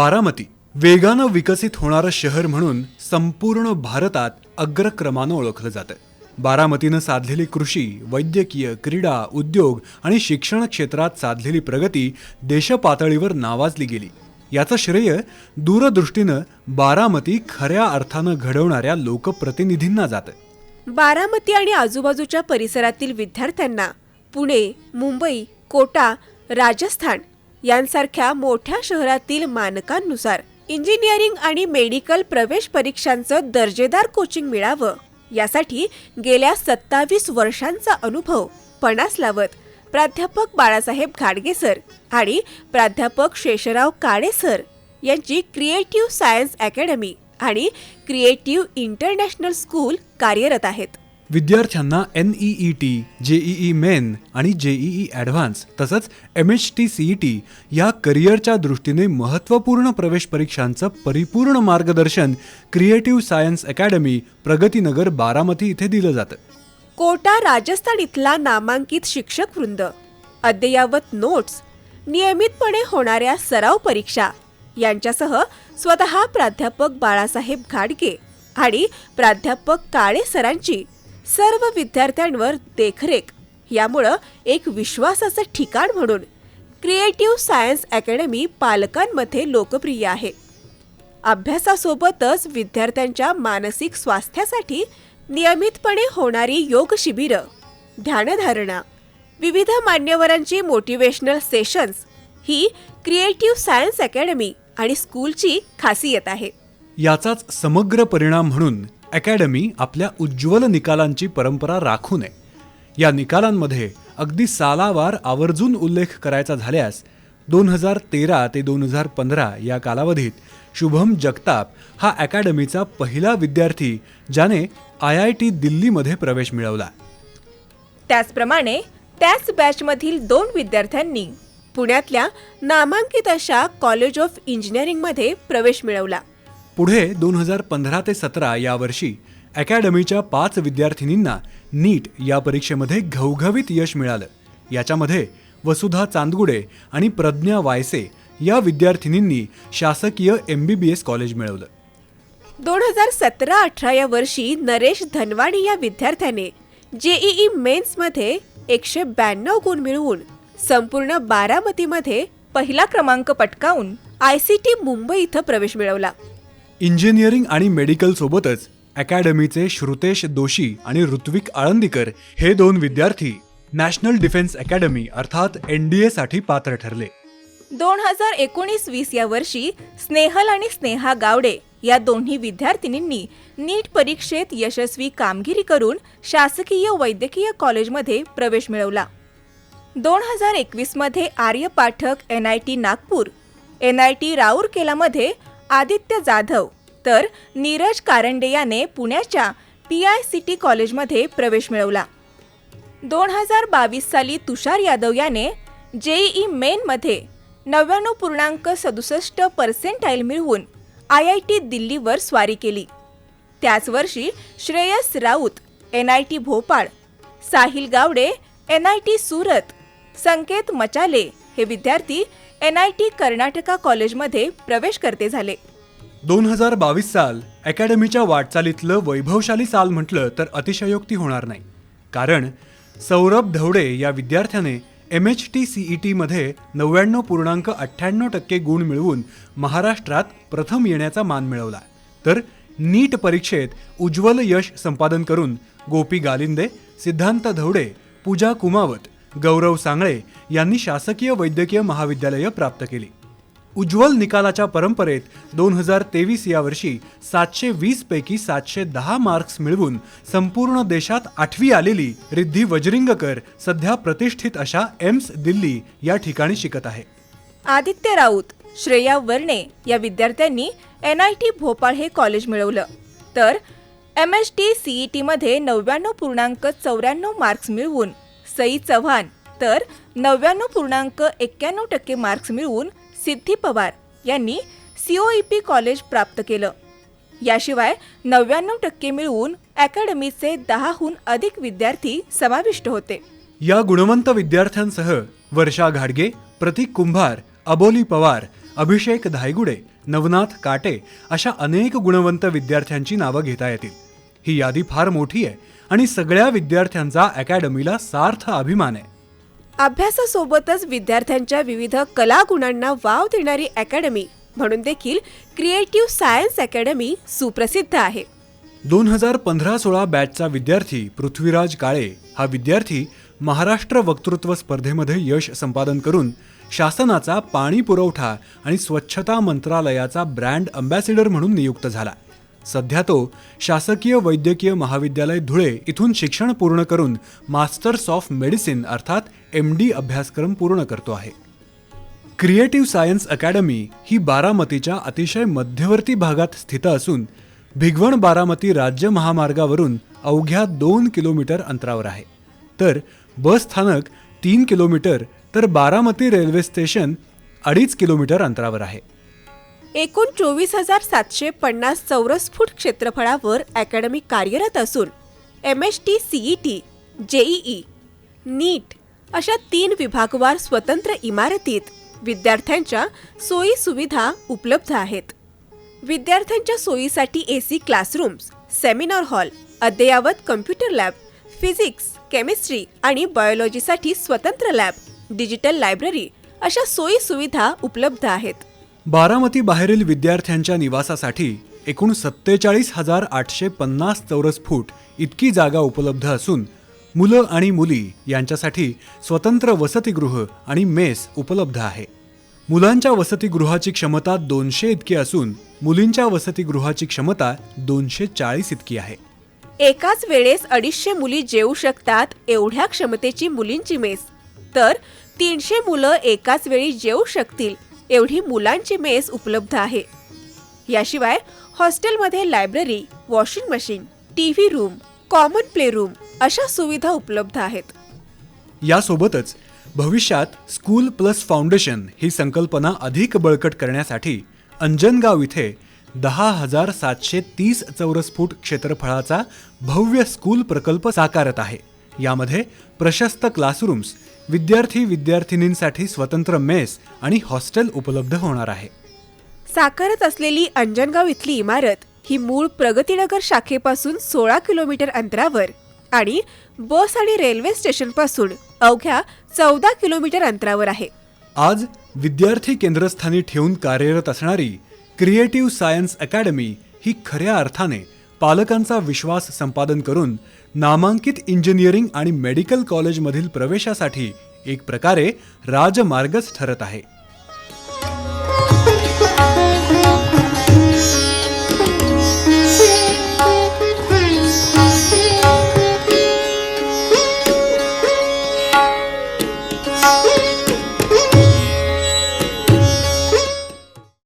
बारामती. वेगानं विकसित होणारं शहर म्हणून संपूर्ण भारतात अग्रक्रमानं ओळखलं जातं. बारामतीनं साधलेली कृषी वैद्यकीय क्रीडा उद्योग आणि शिक्षण क्षेत्रात साधलेली प्रगती देशपातळीवर नावाजली गेली. याचं श्रेय दूरदृष्टीनं बारामती खऱ्या अर्थानं घडवणाऱ्या लोकप्रतिनिधींना जातं. बारामती आणि आजूबाजूच्या परिसरातील विद्यार्थ्यांना पुणे मुंबई कोटा राजस्थान यांसारख्या मोठ्या शहरातील मानकांनुसार इंजिनिअरिंग आणि मेडिकल प्रवेश परीक्षांचं दर्जेदार कोचिंग मिळावं. यासाठी गेल्या सत्तावीस वर्षांचा अनुभव पणास लावत प्राध्यापक बाळासाहेब घाडगे सर आणि प्राध्यापक शेषराव काळे सर यांची क्रिएटिव्ह सायन्स अकॅडमी आणि क्रिएटिव्ह इंटरनॅशनल स्कूल कार्यरत आहेत. विद्यार्थ्यांना N E E T JEE main आणि जेईई ॲडव्हान्स तसंच M H T C E T या करिअरच्या दृष्टीने महत्त्वपूर्ण प्रवेश परीक्षांचं परिपूर्ण मार्गदर्शन creative science academy Pragatinagar Baramati इथे दिलं जातं. कोटा राजस्थान इथला नामांकित शिक्षक वृंद. अद्ययावत नोट्स नियमितपणे होणाऱ्या सराव परीक्षा यांच्यासह स्वतः प्राध्यापक बाळासाहेब घाडगे आणि प्राध्यापक काळे सरांची सर्व विद्यार्थ्यांवर देखरेख यामुळं एक विश्वासाचं ठिकाण म्हणून क्रिएटिव्ह सायन्स अकॅडमी पालकांमध्ये लोकप्रिय आहे. अभ्यासासोबतच विद्यार्थ्यांच्या मानसिक स्वास्थ्यासाठी नियमितपणे होणारी योग शिबिरं ध्यानधारणा विविध मान्यवरांची मोटिवेशनल सेशन्स ही क्रिएटिव्ह सायन्स अकॅडमी आणि स्कूलची खासियत आहे. याचाच समग्र परिणाम म्हणून अकॅडमी आपल्या उज्ज्वल निकालांची परंपरा राखू नये. या निकालांमध्ये अगदी सालावार आवर्जून उल्लेख करायचा झाल्यास दोन हजार तेरा ते दोन हजार पंधरा या कालावधीत शुभम जगताप हा अकॅडमीचा पहिला विद्यार्थी ज्याने आय आय टी दिल्लीमध्ये प्रवेश मिळवला. त्याचप्रमाणे त्याच बॅचमधील दोन विद्यार्थ्यांनी पुण्यातल्या नामांकित अशा कॉलेज ऑफ इंजिनिअरिंगमध्ये प्रवेश मिळवला. पुढे दोन हजार पंधरा ते सतरा या वर्षी अकॅडमीच्या पाच विद्यार्थिनींना नीट या परीक्षेमध्ये घवघवीत यश मिळालं. याच्यामध्ये वसुधा चांदगुडे आणि प्रज्ञा वायसे या विद्यार्थिनींनी शासकीय M B B S college मिळवलं. दोन हजार सतरा अठरा या वर्षी नरेश धनवाणी या विद्यार्थ्याने जेईई मेन्समध्ये एकशे ब्याण्णव गुण मिळवून संपूर्ण बारामतीमध्ये पहिला क्रमांक पटकावून आय सी टी मुंबई इथं प्रवेश मिळवला. इंजिनिअरिंग आणि मेडिकल सोबतच अकॅडमीचे श्रुतेश दोशी आणि ऋत्विक आळंदीकर हे दोन विद्यार्थी नॅशनल डिफेन्स अकॅडमी अर्थात एन डी साठी पात्र ठरले. दोन हजार एकोणीस वीस या वर्षी स्नेहल आणि स्नेहा गावडे या दोन्ही विद्यार्थिनींनी नीट परीक्षेत यशस्वी कामगिरी करून शासकीय वैद्यकीय कॉलेजमध्ये प्रवेश मिळवला. दोन हजार एकवीसमध्ये Arya Pathak N I T Nagpur N I T राऊरकेलामध्ये Aditya Jadhav. तर नीरज कारंडे याने पुण्याच्या पी आय सी टी कॉलेजमध्ये प्रवेश मिळवला. दोन हजार बावीस साली तुषार यादव याने जेईई मेनमध्ये नव्याण्णव पूर्णांक सदुसष्ट पर्सेंटाईल मिळवून आय आय टी दिल्लीवर स्वारी केली. त्याच वर्षी Shreyas Raut N I T Bhopal Sahil Gawade N I T Surat Sanket Machale हे विद्यार्थी एन आय टी कर्नाटका कॉलेजमध्ये प्रवेश करते झाले. दोन हजार बावीस साल अकॅडमीच्या वाटचालीतलं वैभवशाली साल म्हटलं तर अतिशयोक्ती होणार नाही. कारण सौरभ धवडे या विद्यार्थ्याने M H T C E टीमध्ये नव्याण्णव पूर्णांक अठ्ठ्याण्णव टक्के गुण मिळवून महाराष्ट्रात प्रथम येण्याचा मान मिळवला. तर नीट परीक्षेत उज्ज्वल यश संपादन करून गोपी गालिंदे सिद्धांत धवडे पूजा कुमावत गौरव सांगळे यांनी शासकीय वैद्यकीय महाविद्यालयं प्राप्त केली. उज्ज्वल निकालाच्या परंपरेत दोन हजार तेवीस या वर्षी सातशे वीस पैकी सातशे दहा मार्क्स मिळवून संपूर्ण देशात आठवी आलेली रिद्धी वजरिंगकर सध्या प्रतिष्ठित अशा एम्स दिल्ली या ठिकाणी शिकत आहे. आदित्य राऊत श्रेया वर्णे या विद्यार्थ्यांनी एन आय टी भोपाळ हे कॉलेज मिळवलं. तर M H T C E टीमध्ये नव्याण्णव पूर्णांक चौऱ्याण्णव मार्क्स मिळवून सई चव्हाण. तर नव्याण्णव पूर्णांक एक्क्याण्णव टक्के मार्क्स मिळवून सिद्धी पवार यांनी सीओईपी कॉलेज प्राप्त केलं. याशिवाय नव्याण्णव टक्के मिळवून अकॅडमीचे दहाहून अधिक विद्यार्थी समाविष्ट होते. या गुणवंत विद्यार्थ्यांसह वर्षा घाडगे प्रतीक कुंभार अबोली पवार अभिषेक धायगुडे नवनाथ काटे अशा अनेक गुणवंत विद्यार्थ्यांची नावं घेता येतील. ही यादी फार मोठी आहे आणि सगळ्या विद्यार्थ्यांचा अकॅडमीला सार्थ अभिमान आहे. अभ्यासासोबतच विद्यार्थ्यांच्या विविध कलागुणांना वाव देणारी अकॅडमी म्हणून देखील क्रिएटिव्ह सायन्स अकॅडमी सुप्रसिद्ध आहे. दोन हजार पंधरा सोळा बॅचचा विद्यार्थी पृथ्वीराज काळे हा विद्यार्थी महाराष्ट्र वक्तृत्व स्पर्धेमध्ये यश संपादन करून शासनाचा पाणी पुरवठा आणि स्वच्छता मंत्रालयाचा ब्रँड अँबॅसिडर म्हणून नियुक्त झाला. सध्या तो शासकीय वैद्यकीय महाविद्यालय धुळे इथून शिक्षण पूर्ण करून मास्टर्स ऑफ मेडिसिन अर्थात एम डी अभ्यासक्रम पूर्ण करतो आहे. क्रिएटिव्ह सायन्स अकॅडमी ही बारामतीच्या अतिशय मध्यवर्ती भागात स्थित असून भिगवण बारामती राज्य महामार्गावरून अवघ्या दोन किलोमीटर अंतरावर आहे. तर बस स्थानक तीन किलोमीटर तर बारामती रेल्वे स्टेशन अडीच किलोमीटर अंतरावर आहे. एकूण चोवीस हजार सातशे पन्नास चौरस फूट क्षेत्रफळावर अकॅडमी कार्यरत असून M H T C E T JEE NEET अशा तीन विभागवार स्वतंत्र इमारतीत विद्यार्थ्यांच्या सोयी सुविधा उपलब्ध आहेत. विद्यार्थ्यांच्या सोयीसाठी A C classrooms seminar hall अद्ययावत कम्प्युटर लॅब फिजिक्स केमिस्ट्री आणि बायोलॉजीसाठी स्वतंत्र लॅब डिजिटल लायब्ररी अशा सोयी सुविधा उपलब्ध आहेत. बारामती बाहेरील विद्यार्थ्यांच्या निवासासाठी एकूण सत्तेचाळीस हजार आठशे पन्नास चौरस फूट इतकी जागा उपलब्ध असून मुलं आणि मुली यांच्यासाठी स्वतंत्र वसतिगृह आणि मेस उपलब्ध आहे. मुलांच्या वसतिगृहाची क्षमता दोनशे इतकी असून मुलींच्या वसतिगृहाची क्षमता दोनशे चाळीस इतकी आहे. एकाच वेळेस अडीचशे मुली जेवू शकतात एवढ्या क्षमतेची मुलींची मेस. तर तीनशे मुलं एकाच वेळी जेवू शकतील एवढी मुलांची मेस उपलब्ध आहे. याशिवाय हॉस्टेलमध्ये library washing machine T V room common play room अशा सुविधा उपलब्ध आहेत. यासोबतच भविष्यात स्कूल प्लस फाउंडेशन ही संकल्पना अधिक बळकट करण्यासाठी अंजनगाव इथे दहा हजार सातशे तीस चौरस फूट क्षेत्रफळाचा भव्य स्कूल प्रकल्प साकारत आहे. यामध्ये प्रशस्त क्लासरूम्स विद्यार्थी विद्यार्थिनींसाठी स्वतंत्र मेस आणि हॉस्टेल उपलब्ध होणार आहे. साकारत असलेली अंजनगाव इथली इमारत ही मूळ प्रगतीनगर शाखेपासून सोळा किलोमीटर अंतरावर आणि बस आणि रेल्वे स्टेशनपासून अवघ्या चौदा किलोमीटर अंतरावर आहे. आज विद्यार्थी केंद्रस्थानी ठेवून कार्यरत असणारी क्रिएटिव्ह सायन्स अकॅडमी ही खऱ्या अर्थाने पालकांचा विश्वास संपादन करून नामांकित इंजिनिअरिंग आणि मेडिकल कॉलेजमधील प्रवेशासाठी एक प्रकारे राजमार्गच ठरत आहे.